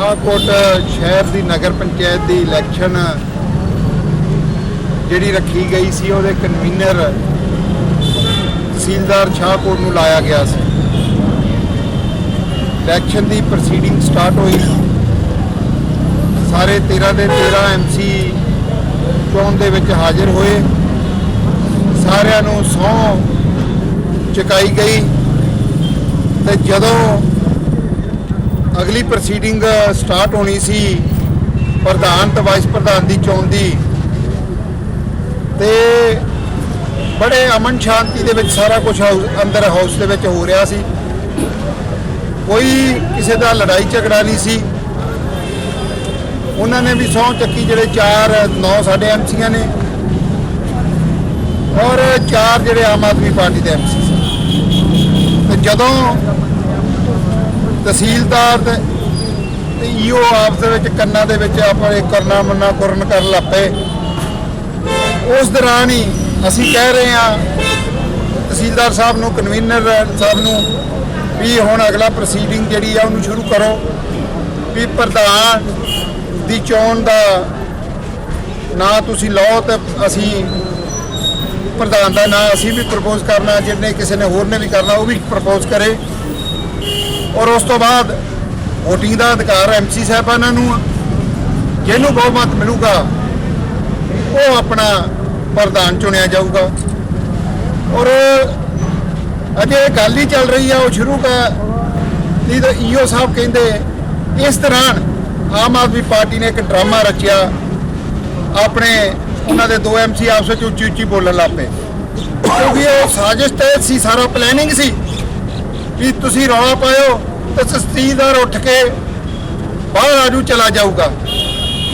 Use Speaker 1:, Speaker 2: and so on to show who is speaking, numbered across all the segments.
Speaker 1: ਸ਼ਾਹਕੋਟ ਸ਼ਹਿਰ ਦੀ ਨਗਰ ਪੰਚਾਇਤ ਦੀ ਇਲੈਕਸ਼ਨ ਜਿਹੜੀ ਰੱਖੀ ਗਈ ਸੀ, ਉਹਦੇ ਕਨਵੀਨਰ ਤਹਿਸੀਲਦਾਰ ਸ਼ਾਹਕੋਟ ਨੂੰ ਲਾਇਆ ਗਿਆ ਸੀ। ਇਲੈਕਸ਼ਨ ਦੀ ਪ੍ਰੋਸੀਡਿੰਗ ਸਟਾਰਟ ਹੋਈ। ਸਾਰੇ 13 ਦੇ 13 ਐਮਸੀ ਚੋਣ ਦੇ ਵਿੱਚ ਹਾਜ਼ਰ ਹੋਏ। ਸਾਰਿਆਂ ਨੂੰ ਸਹੁੰ ਚੁਕਾਈ ਗਈ। ਤੇ ਜਦੋਂ ਅਗਲੀ ਪ੍ਰੋਸੀਡਿੰਗ ਸਟਾਰਟ ਹੋਣੀ ਸੀ ਪ੍ਰਧਾਨ ਤੇ ਵਾਈਸ ਪ੍ਰਧਾਨ ਦੀ ਚੋਣ ਦੀ। ਤੇ ਬੜੇ ਅਮਨ ਸ਼ਾਂਤੀ ਦੇ ਵਿੱਚ ਸਾਰਾ ਕੁਝ ਅੰਦਰ ਹਾਊਸ ਦੇ ਵਿੱਚ ਹੋ ਰਿਹਾ ਸੀ। ਕੋਈ ਕਿਸੇ ਦਾ ਲੜਾਈ ਝਗੜਾ ਨਹੀਂ ਸੀ। ਉਹਨਾਂ ਨੇ ਵੀ ਸਹੁੰ ਚੱਕੀ ਜਿਹੜੇ 4 9 ਸਾਡੇ ਐਮਸੀਆਂ ਨੇ। ਔਰ ਚਾਰ ਜਿਹੜੇ ਆਮ ਆਦਮੀ ਪਾਰਟੀ ਦੇ ਐਮਸੀ ਸੀ। ਤੇ ਜਦੋਂ ਤਹਿਸੀਲਦਾਰ ਤੇ ਈਓ ਆਪਸ ਦੇ ਵਿੱਚ ਕੰਨਾਂ ਦੇ ਵਿੱਚ ਆਪਣੇ ਕਰਨਾ ਮੰਨਾ ਕਰਨ ਕਰਨ ਲੱਪੇ ਉਸ ਦੌਰਾਨ ਹੀ ਅਸੀਂ ਕਹਿ ਰਹੇ ਹਾਂ, ਤਹਿਸੀਲਦਾਰ ਸਾਹਿਬ ਨੂੰ ਕਨਵੀਨਰ ਸਾਹਿਬ ਨੂੰ ਵੀ ਹੁਣ ਅਗਲਾ ਪ੍ਰੋਸੀਡਿੰਗ ਜਿਹੜੀ ਆ ਉਹਨੂੰ ਸ਼ੁਰੂ ਕਰੋ ਵੀ ਪ੍ਰਧਾਨ ਦੀ ਚੋਣ ਦਾ ਨਾਂ ਤੁਸੀਂ ਲਓ ਤੇ ਅਸੀਂ ਪ੍ਰਧਾਨ ਦਾ ਨਾਂ ਅਸੀਂ ਵੀ ਪ੍ਰਪੋਜ਼ ਕਰਨਾ, ਜਿਹਨੇ ਕਿਸੇ ਨੇ ਹੋਰ ਨੇ ਵੀ ਕਰਨਾ, ਉਹ ਵੀ ਪ੍ਰਪੋਜ਼ ਕਰੇ। ਔਰ ਉਸ ਤੋਂ ਬਾਅਦ VOTING ਦਾ ਅਧਿਕਾਰ ਐਮਸੀ ਸਾਹਿਬਾਨਾਂ ਨੂੰ ਜਿਹਨੂੰ ਬਹੁਮਤ ਮਿਲੂਗਾ, ਉਹ ਆਪਣਾ ਪ੍ਰਧਾਨ ਚੁਣਿਆ ਜਾਊਗਾ। ਔਰ ਅਜੇ ਗੱਲ ਹੀ ਚੱਲ ਰਹੀ ਆ, ਉਹ ਸ਼ੁਰੂ ਕਰ ਨਹੀਂ ਤਾਂ ਈਓ ਸਾਹਿਬ ਕਹਿੰਦੇ, ਇਸ ਦੌਰਾਨ ਆਮ ਆਦਮੀ ਪਾਰਟੀ ਨੇ ਇੱਕ ਡਰਾਮਾ ਰਚਿਆ। ਆਪਣੇ ਉਹਨਾਂ ਦੇ ਦੋ ਐਮਸੀ ਆਪਸ ਵਿੱਚ ਉੱਚੀ ਉੱਚੀ ਬੋਲਣ ਲੱਗ ਪਏ। ਕਿਉਂਕਿ ਉਹ ਸਾਜ਼ਿਸ਼ ਤਹਿਤ ਸੀ, ਸਾਰਾ ਪਲੈਨਿੰਗ ਸੀ। ਵੀ ਤੁਸੀਂ ਰੌਲਾ ਪਾਇਓ, ਤਾਂ ਸਸਤੀਦਾਰ ਉੱਠ ਕੇ ਬਾਹਰ ਆਜੂ ਚਲਾ ਜਾਊਗਾ।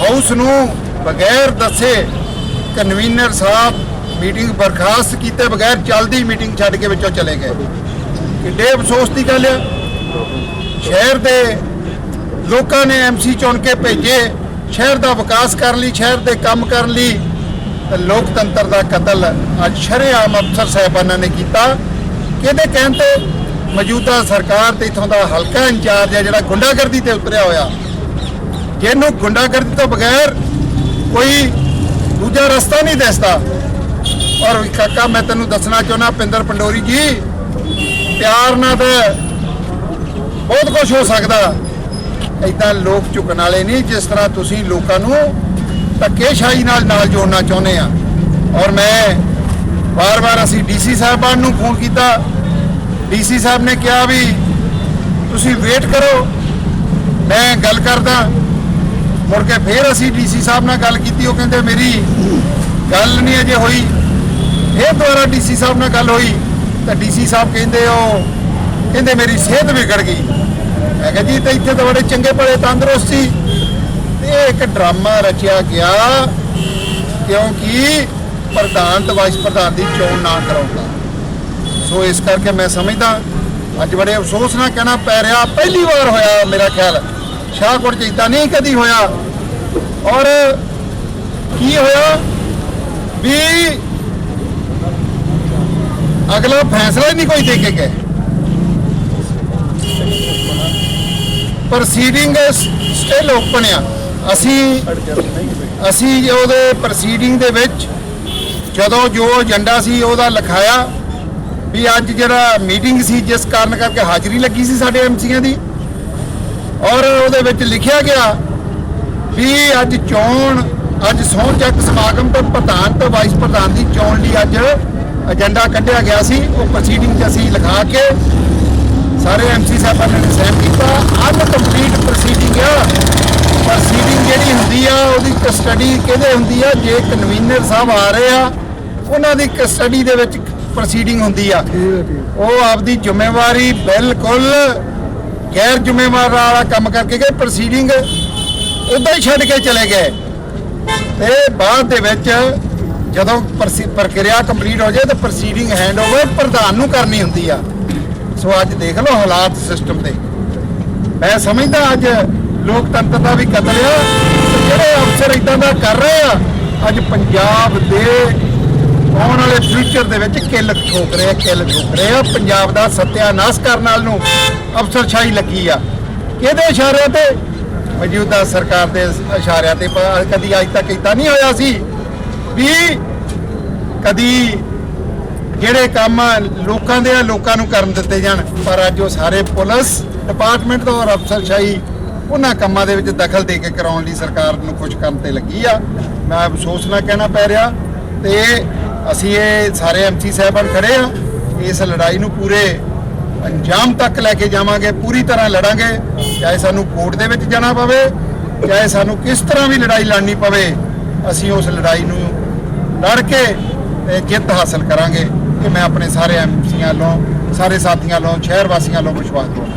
Speaker 1: ਹਾਊਸ ਨੂੰ ਬਗੈਰ ਦੱਸੇ ਕਨਵੀਨਰ ਸਾਹਿਬ ਮੀਟਿੰਗ ਬਰਖਾਸਤ ਕੀਤੇ ਬਗੈਰ ਚੱਲਦੀ ਮੀਟਿੰਗ ਛੱਡ ਕੇ ਵਿੱਚੋਂ ਚਲੇ ਗਏ। ਕਿੱਡੇ ਅਫਸੋਸ ਦੀ ਗੱਲ ਹੈ ਸ਼ਹਿਰ ਦੇ ਲੋਕਾਂ ਨੇ ਐਮਸੀ ਚੁਣ ਕੇ ਭੇਜੇ, ਸ਼ਹਿਰ ਦਾ ਵਿਕਾਸ ਕਰਨ ਲਈ, ਸ਼ਹਿਰ ਦੇ ਕੰਮ ਕਰਨ ਲਈ ਤੇ ਲੋਕਤੰਤਰ ਦਾ ਕਤਲ। ਅੱਜ ਸ਼ਰੇਆਮ ਅਫਸਰ ਸਾਹਿਬਾਨਾਂ ਨੇ ਕੀਤਾ। ਕਿਹਦੇ ਕਹਿਣ ਤੇ? ਮੌਜੂਦਾ ਸਰਕਾਰ ਤੇ ਇਥੋਂ ਦਾ ਹਲਕਾ ਇੰਚਾਰਜ ਹੈ ਜਿਹੜਾ ਗੁੰਡਾਗਰਦੀ ਤੇ ਉਤਰਿਆ ਹੋਇਆ। ਜਿਹਨੂੰ ਗੁੰਡਾਗਰਦੀ ਤੋਂ ਬਗੈਰ ਕੋਈ ਦੂਜਾ ਰਸਤਾ ਨਹੀਂ ਦਿਸਦਾ। ਔਰ ਕਾਕਾ ਮੈਂ ਤੈਨੂੰ ਦੱਸਣਾ ਚਾਹੁੰਦਾ, ਪਿੰਦਰ ਪੰਡੋਰੀ ਜੀ, ਪਿਆਰ ਨਾਲ ਤੇ ਬਹੁਤ ਕੁਝ ਹੋ ਸਕਦਾ। ਏਦਾਂ ਲੋਕ ਝੁਕਣ ਵਾਲੇ ਨਹੀਂ, ਜਿਸ ਤਰ੍ਹਾਂ ਤੁਸੀਂ ਲੋਕਾਂ ਨੂੰ ਧੱਕੇਸ਼ਾਹੀ ਨਾਲ ਨਾਲ ਜੋੜਨਾ ਚਾਹੁੰਦੇ ਆ। ਔਰ ਮੈਂ ਵਾਰ-ਵਾਰ ਅਸੀਂ ਡੀਸੀ ਸਾਹਿਬਾਨ ਨੂੰ ਫੋਨ ਕੀਤਾ ਡੀਸੀ ਸਾਹਿਬ ਨੇ ਕਿਹਾ ਵੀ ਤੁਸੀਂ ਵੇਟ ਕਰੋ। ਮੈਂ ਗੱਲ ਕਰਦਾ। ਮੁੜ ਕੇ ਫੇਰ ਅਸੀਂ ਡੀਸੀ ਸਾਹਿਬ ਨਾਲ ਗੱਲ ਕੀਤੀ। ਉਹ ਕਹਿੰਦੇ, ਮੇਰੀ ਗੱਲ ਨਹੀਂ ਅਜੇ ਹੋਈ। ਫੇਰ ਦੁਬਾਰਾ ਡੀਸੀ ਸਾਹਿਬ ਨਾਲ ਗੱਲ ਹੋਈ। ਤਾਂ ਡੀਸੀ ਸਾਹਿਬ ਕਹਿੰਦੇ, ਉਹ ਕਹਿੰਦੇ, ਮੇਰੀ ਸਿਹਤ ਵਿਗੜ ਗਈ। ਮੈਂ ਕਿਹਾ, ਜੀ, ਤਾਂ ਇੱਥੇ ਤਾਂ ਬੜੇ ਚੰਗੇ ਭਲੇ, ਤੰਦਰੁਸਤ ਸੀ। ਇਹ ਇੱਕ ਡਰਾਮਾ ਰਚਿਆ ਗਿਆ, ਕਿਉਂਕਿ ਪ੍ਰਧਾਨ ਤੇ ਵਾਈਸ ਪ੍ਰਧਾਨ ਦੀ ਚੋਣ ਨਾ ਕਰਾਉਂਦਾ। ਸੋ ਇਸ ਕਰਕੇ ਮੈਂ ਸਮਝਦਾ, ਅੱਜ ਬੜੇ ਅਫਸੋਸ ਨਾਲ ਕਹਿਣਾ ਪੈ ਰਿਹਾ, ਪਹਿਲੀ ਵਾਰ ਹੋਇਆ ਮੇਰਾ ਖਿਆਲ। ਸ਼ਾਹਕੋਟ ਚ ਇਦਾਂ ਨਹੀਂ ਕਦੀ ਹੋਇਆ। ਔਰ ਕੀ ਹੋਇਆ? ਵੀ ਅਗਲਾ ਫੈਸਲਾ ਹੀ ਨਹੀਂ ਕੋਈ ਦੇ ਕੇ ਗਏ। ਪ੍ਰੋਸੀਡਿੰਗ ਸਟਿਲ ਓਪਨ ਆ। ਅਸੀਂ ਅਸੀਂ ਉਹਦੇ ਪ੍ਰੋਸੀਡਿੰਗ ਦੇ ਵਿੱਚ ਜਦੋਂ ਜੋ ਏਜੰਡਾ ਸੀ ਉਹਦਾ ਲਿਖਾਇਆ ਵੀ ਅੱਜ ਜਿਹੜਾ ਮੀਟਿੰਗ ਸੀ, ਜਿਸ ਕਾਰਨ ਕਰਕੇ ਹਾਜ਼ਰੀ ਲੱਗੀ ਸੀ ਸਾਡੇ ਐਮਸੀਆਂ ਦੀ, ਔਰ ਉਹਦੇ ਵਿੱਚ ਲਿਖਿਆ ਗਿਆ ਵੀ ਅੱਜ ਚੋਣ, ਅੱਜ ਸਹੁੰ ਚੱਕ ਸਮਾਗਮ ਤੋਂ ਪ੍ਰਧਾਨ ਤੋਂ ਵਾਈਸ ਪ੍ਰਧਾਨ ਦੀ ਚੋਣ ਲਈ ਅੱਜ ਏਜੰਡਾ ਕੱਢਿਆ ਗਿਆ ਸੀ। ਉਹ ਪ੍ਰੋਸੀਡਿੰਗ 'ਚ ਅਸੀਂ ਲਿਖਾ ਕੇ ਸਾਰੇ ਐਮਸੀ ਸਾਹਿਬਾਂ ਨੇ ਸਾਈਨ ਕੀਤਾ। ਅਨਕੰਪਲੀਟ ਪ੍ਰੋਸੀਡਿੰਗ ਆ। ਪ੍ਰੋਸੀਡਿੰਗ ਜਿਹੜੀ ਹੁੰਦੀ ਆ, ਉਹਦੀ ਕਸਟਡੀ ਕਿਹਦੇ ਹੁੰਦੀ ਆ? ਜੇ ਕਨਵੀਨਰ ਸਾਹਿਬ ਆ ਰਹੇ ਆ, ਉਹਨਾਂ ਦੀ ਕਸਟਡੀ ਦੇ ਵਿੱਚ ਪ੍ਰੋਸੀਡਿੰਗ ਹੁੰਦੀ ਆ। ਉਹ ਆਪਦੀ ਜ਼ਿੰਮੇਵਾਰੀ ਬਿਲਕੁਲ ਗੈਰ ਜ਼ਿੰਮੇਵਾਰ ਵਾਲਾ ਕੰਮ ਕਰਕੇ ਗਏ ਪ੍ਰੋਸੀਡਿੰਗ ਉਦਾਂ ਹੀ ਛੱਡ ਕੇ ਚਲੇ ਗਏ। ਤੇ ਬਾਅਦ ਦੇ ਵਿੱਚ ਜਦੋਂ ਪ੍ਰਕਿਰਿਆ ਕੰਪਲੀਟ ਹੋ ਜਾਏ ਤਾਂ ਪ੍ਰੋਸੀਡਿੰਗ ਹੈਂਡਓਵਰ ਪ੍ਰਧਾਨ ਨੂੰ ਕਰਨੀ ਹੁੰਦੀ ਆ। ਸੋ ਅੱਜ ਦੇਖ ਲਓ ਹਾਲਾਤ ਸਿਸਟਮ ਦੇ। ਮੈਂ ਸਮਝਦਾ ਅੱਜ ਲੋਕਤੰਤਰ ਦਾ ਵੀ ਕਤਲ ਆ। ਜਿਹੜੇ ਅਫਸਰ ਇਦਾਂ ਦਾ ਕਰ ਰਹੇ ਆ, ਅੱਜ ਪੰਜਾਬ ਦੇ ਆਉਣ ਵਾਲੇ ਫਿਊਚਰ ਦੇ ਵਿੱਚ ਕਿੱਲ ਠੋਕ ਰਹੇ ਆ, ਕਿੱਲ ਠੋਕ ਰਹੇ ਆ। ਪੰਜਾਬ ਦਾ ਸਤਿਆਨਾਸ਼ ਕਰਨ ਨਾਲ ਨੂੰ ਅਫਸਰਸ਼ਾਹੀ ਲੱਗੀ ਆ। ਕਿਹਦੇ ਇਸ਼ਾਰਿਆਂ ਤੇ? ਮੌਜੂਦਾ ਸਰਕਾਰ ਦੇ ਇਸ਼ਾਰਿਆਂ ਤੇ ਕਦੀ ਅੱਜ ਤੱਕ ਇਦਾਂ ਨਹੀਂ ਹੋਇਆ ਸੀ ਵੀ ਕਦੀ ਜਿਹੜੇ ਕੰਮ ਲੋਕਾਂ ਦੇ ਆ, ਲੋਕਾਂ ਨੂੰ ਕਰਨ ਦਿੱਤੇ ਜਾਣ। ਪਰ ਅੱਜ ਉਹ ਸਾਰੇ ਪੁਲਿਸ ਡਿਪਾਰਟਮੈਂਟ ਤੋਂ ਔਰ ਅਫਸਰਸ਼ਾਹੀ ਉਹਨਾਂ ਕੰਮਾਂ ਦੇ ਵਿੱਚ ਦਖਲ ਦੇ ਕੇ ਕਰਾਉਣ ਲਈ ਸਰਕਾਰ ਨੂੰ ਖੁਸ਼ ਕਰਨ ਤੇ ਲੱਗੀ ਆ। ਮੈਂ ਅਫਸੋਸ ਨਾਲ ਕਹਿਣਾ ਪੈ ਰਿਹਾ ਤੇ ਅਸੀਂ ਇਹ ਸਾਰੇ ਐਮਸੀ ਸਾਹਿਬਾਨ ਖੜੇ ਆ। ਇਸ ਲੜਾਈ ਨੂੰ ਪੂਰੇ ਅੰਜਾਮ ਤੱਕ ਲੈ ਕੇ ਜਾਵਾਂਗੇ, ਪੂਰੀ ਤਰ੍ਹਾਂ ਲੜਾਂਗੇ। ਚਾਹੇ ਸਾਨੂੰ ਕੋਰਟ ਦੇ ਵਿੱਚ ਜਾਣਾ ਪਵੇ, ਚਾਹੇ ਸਾਨੂੰ ਕਿਸ ਤਰ੍ਹਾਂ ਵੀ ਲੜਾਈ ਲੜਨੀ ਪਵੇ, ਅਸੀਂ ਉਸ ਲੜਾਈ ਨੂੰ ਲੜ ਕੇ ਤੇ ਜਿੱਤ ਹਾਸਲ ਕਰਾਂਗੇ। ਇਹ ਮੈਂ ਆਪਣੇ ਸਾਰੇ ਐਮਸੀਆਂ ਵੱਲੋਂ, ਸਾਰੇ ਸਾਥੀਆਂ ਵੱਲੋਂ, ਸ਼ਹਿਰ ਵਾਸੀਆਂ ਵੱਲੋਂ ਵਿਸ਼ਵਾਸ ਦਵਾਉਂਦਾ